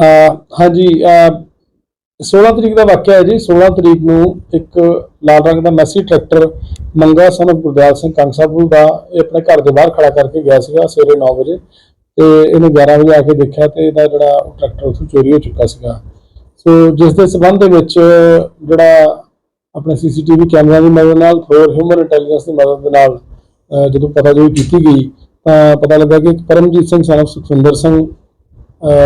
ਹਾਂਜੀ, ਅਹ 16 ਤਰੀਕ ਦਾ ਵਾਕਿਆ ਹੈ ਜੀ। 16 ਤਰੀਕ ਨੂੰ ਇੱਕ ਲਾਲ ਰੰਗ ਦਾ ਮੈਸੀ ਟਰੈਕਟਰ ਮੰਗਾ ਸਨ ਗੁਰਦਿਆਲ ਸਿੰਘ ਕੰਗਸਾਪੁਰ ਦਾ। ਇਹ ਆਪਣੇ ਘਰ ਦੇ ਬਾਹਰ ਖੜਾ ਕਰਕੇ ਗਿਆ ਸੀਗਾ ਸਵੇਰੇ 9 ਵਜੇ ਤੇ ਇਹਨੂੰ 11 ਵਜੇ ਆ ਕੇ ਦੇਖਿਆ ਤੇ ਇਹਦਾ ਜਿਹੜਾ ਟਰੈਕਟਰ ਉੱਥੋਂ ਚੋਰੀ ਹੋ ਚੁੱਕਾ ਸੀਗਾ। ਸੋ ਜਿਸ ਦੇ ਸਬੰਧ ਦੇ ਵਿੱਚ ਜਿਹੜਾ ਆਪਣੇ ਸੀਸੀਟੀਵੀ ਕੈਮਰਿਆਂ ਦੀ ਮਦਦ ਨਾਲ ਹੋਰ ਹਿਊਮਨ ਇੰਟੈਲੀਜੈਂਸ ਦੀ ਮਦਦ ਦੇ ਨਾਲ ਜਦੋਂ ਪਤਾ ਜੋ ਕੀਤੀ ਗਈ ਤਾਂ ਪਤਾ ਲੱਗਾ ਕਿ ਪਰਮਜੀਤ ਸਿੰਘ ਸਨ ਸੁਖਵਿੰਦਰ ਸਿੰਘ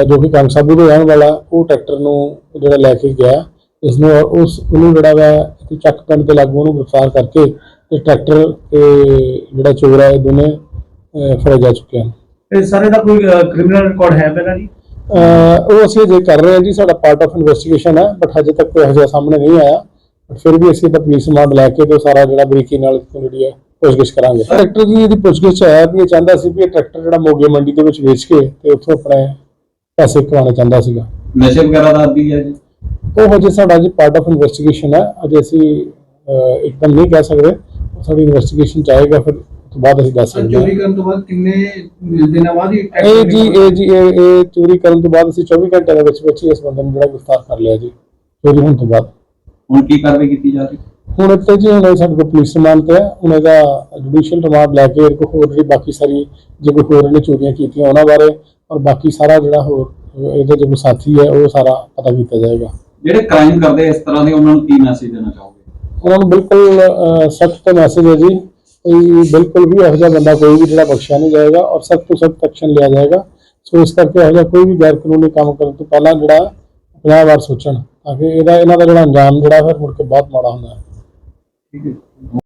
ਜੋ ਕਿ ਕੰਗਸਾਬੂ ਦੇ ਰਹਿਣ ਵਾਲਾ ਉਹ ਟਰੈਕਟਰ ਨੂੰ ਜਿਹੜਾ ਲੈ ਕੇ ਗਿਆ। ਇਸ ਨੂੰ ਉਸ ਉਹਨੂੰ ਜਿਹੜਾ ਵਾ ਇੱਥੇ ਚੱਕ ਪਿੰਡ ਦੇ ਲਾਗੂ ਉਹਨੂੰ ਗ੍ਰਿਫਤਾਰ ਕਰਕੇ ਤੇ ਟਰੈਕਟਰ ਤੇ ਜਿਹੜਾ ਚੋਰ ਹੈ ਇਹ ਦੋਨੇ ਅਹ ਫੜੇ ਜਾ ਚੁੱਕੇ ਹਨ ਇਹ ਸਾਰੇ ਦਾ ਕੋਈ ਕ੍ਰਿਮੀਨਲ ਰਿਕਾਰਡ ਹੈ ਪਹਿਲਾਂ ਜੀ? ਉਹ ਅਸੀਂ ਜੇ ਕਰ ਰਹੇ ਹਾਂ ਜੀ ਸਾਡਾ ਪਾਰਟ ਆਫ ਇਨਵੈਸਟੀਗੇਸ਼ਨ ਹੈ ਬਟ ਹਜੇ ਤੱਕ ਕੋਈ ਹਜੇ ਸਾਹਮਣੇ ਨਹੀਂ ਆਇਆ। ਫਿਰ ਵੀ ਅਸੀਂ ਤਾਂ ਪੁਲਿਸ ਰਿਮਾਂਡ ਲੈ ਕੇ ਤੇ ਸਾਰਾ ਜਿਹੜਾ ਬਰੀਕੀ ਨਾਲ ਜਿਹੜੀ ਹੈ ਪੁੱਛਗਿੱਛ ਕਰਾਂਗੇ। ਟਰੈਕਟਰ ਦੀ ਇਹਦੀ ਪੁੱਛਗਿੱਛ ਹੈ ਵੀ ਇਹ ਚਾਹੁੰਦਾ ਸੀ ਵੀ ਇਹ ਟਰੈਕਟਰ ਜਿਹੜਾ ਮੋਗੇ ਮੰਡੀ ਦੇ ਵਿੱਚ ਵੇਚ ਕੇ ਤੇ ਉੱਥੋਂ ਆਪਣੇ ਪੈਸੇ ਕਮਾਉਣਾ ਚਾਹੁੰਦਾ ਸੀਗਾ। ਨਸ਼ੇ ਵਗੈਰਾ ਦਾ ਆਦੀ ਹੈ ਜੀ? ਉਹ ਹਜੇ ਸਾਡਾ ਜੀ ਪਾਰਟ ਆਫ ਇਨਵੈਸਟੀਗੇਸ਼ਨ ਹੈ। ਅਜੇ ਅਸੀਂ ਅਹ, ਇੱਕਦਮ ਨਹੀਂ ਕਹਿ ਸਕਦੇ। ਸਾਡੀ ਇਨਵੈਸਟੀਗੇਸ਼ਨ ਚਾਹੇਗਾ ਫਿਰ ਉਸ ਤੋਂ ਬਾਅਦ ਅਸੀਂ ਦੱਸ ਸਕਦੇ ਹਾਂ। ਚੋਰੀ ਕਰਨ ਤੋਂ ਬਾਅਦ ਕਿੰਨੇ ਦਿਨਾਂ ਬਾਅਦ ਹੀ ਇਹ ਜੀ ਇਹ ਜੀ ਇਹ ਇਹ ਚੋਰੀ ਕਰਨ ਤੋਂ ਬਾਅਦ ਅਸੀਂ 24 ਘੰਟਿਆਂ ਦੇ ਵਿੱਚ ਵਿੱਚ ਹੀ ਇਸ ਬੰਦੇ ਨੂੰ ਜਿਹੜਾ ਗ੍ਰਿਫਤਾਰ ਕਰ ਲਿਆ ਜੀ ਚੋਰੀ ਹੋਣ ਤੋਂ ਬਾਅਦ। ਹੁਣ ਕੀ ਕਾਰਵਾਈ ਕੀਤੀ ਜਾ ਰਹੀ? ਹੁਣ ਇੱਥੇ ਜੀ ਹੁਣ ਸਾਡੇ ਕੋਲ ਪੁਲਿਸ ਰਿਮਾਂਡ ਤੇ ਹੈ। ਹੁਣ ਇਹਦਾ ਜੁਡੀਸ਼ੀਅਲ ਰਿਮਾਂਡ ਲੈ ਕੇ ਇਹਦੇ ਕੋਲ ਹੋਰ ਜਿਹੜੀ ਬਾਕੀ ਸਾਰੀ ਜੇ ਕੋਈ ਹੋਰ ਇਹਨੇ ਚੋਰੀਆਂ ਕੀਤੀਆਂ ਉਹਨਾਂ ਬਾਰੇ ਔਰ ਬਾਕੀ ਸਾਰਾ ਜਿਹੜਾ ਹੋਰ ਇਹਦੇ ਜੋ ਕੋਈ ਸਾਥੀ ਹੈ ਉਹ ਸਾਰਾ ਪਤਾ ਕੀਤਾ ਜਾਏਗਾ। ਜਿਹੜੇ ਕ੍ਰਾਈਮ ਕਰਦੇ ਇਸ ਤਰ੍ਹਾਂ ਦੇ ਉਹਨਾਂ ਨੂੰ ਕੀ ਮੈਸੇਜ ਦੇਣਾ ਚਾਹੋਗੇ? ਉਹਨਾਂ ਨੂੰ ਬਿਲਕੁਲ ਸਖਤ ਤੋਂ ਮੈਸੇਜ ਹੈ ਜੀ। ਕਿ ਬਿਲਕੁਲ ਵੀ ਇਹੋ ਜਿਹਾ ਬੰਦਾ ਕੋਈ ਵੀ ਜਿਹੜਾ ਬਖਸ਼ਿਆ ਨਹੀਂ ਜਾਏਗਾ ਔਰ ਸਖਤ ਤੋਂ ਸਖਤ ਐਕਸ਼ਨ ਲਿਆ ਜਾਏਗਾ। ਸੋ ਇਸ ਕਰਕੇ ਇਹੋ ਜਿਹਾ ਕੋਈ ਵੀ ਗੈਰ ਕਾਨੂੰਨੀ ਕੰਮ ਕਰਨ ਤੋਂ ਪਹਿਲਾਂ ਜਿਹੜਾ 50 ਵਾਰ ਸੋਚਣ ਤਾਂ ਕਿ ਇਹਦਾ ਇਹਨਾਂ ਦਾ ਜਿਹੜਾ ਅੰਜਾਮ ਜਿਹੜਾ ਫਿਰ ਮੁੜ ਕੇ ਬਹੁਤ ਮਾੜਾ ਹੁੰਦਾ ਹੈ। ਠੀਕ ਹੈ।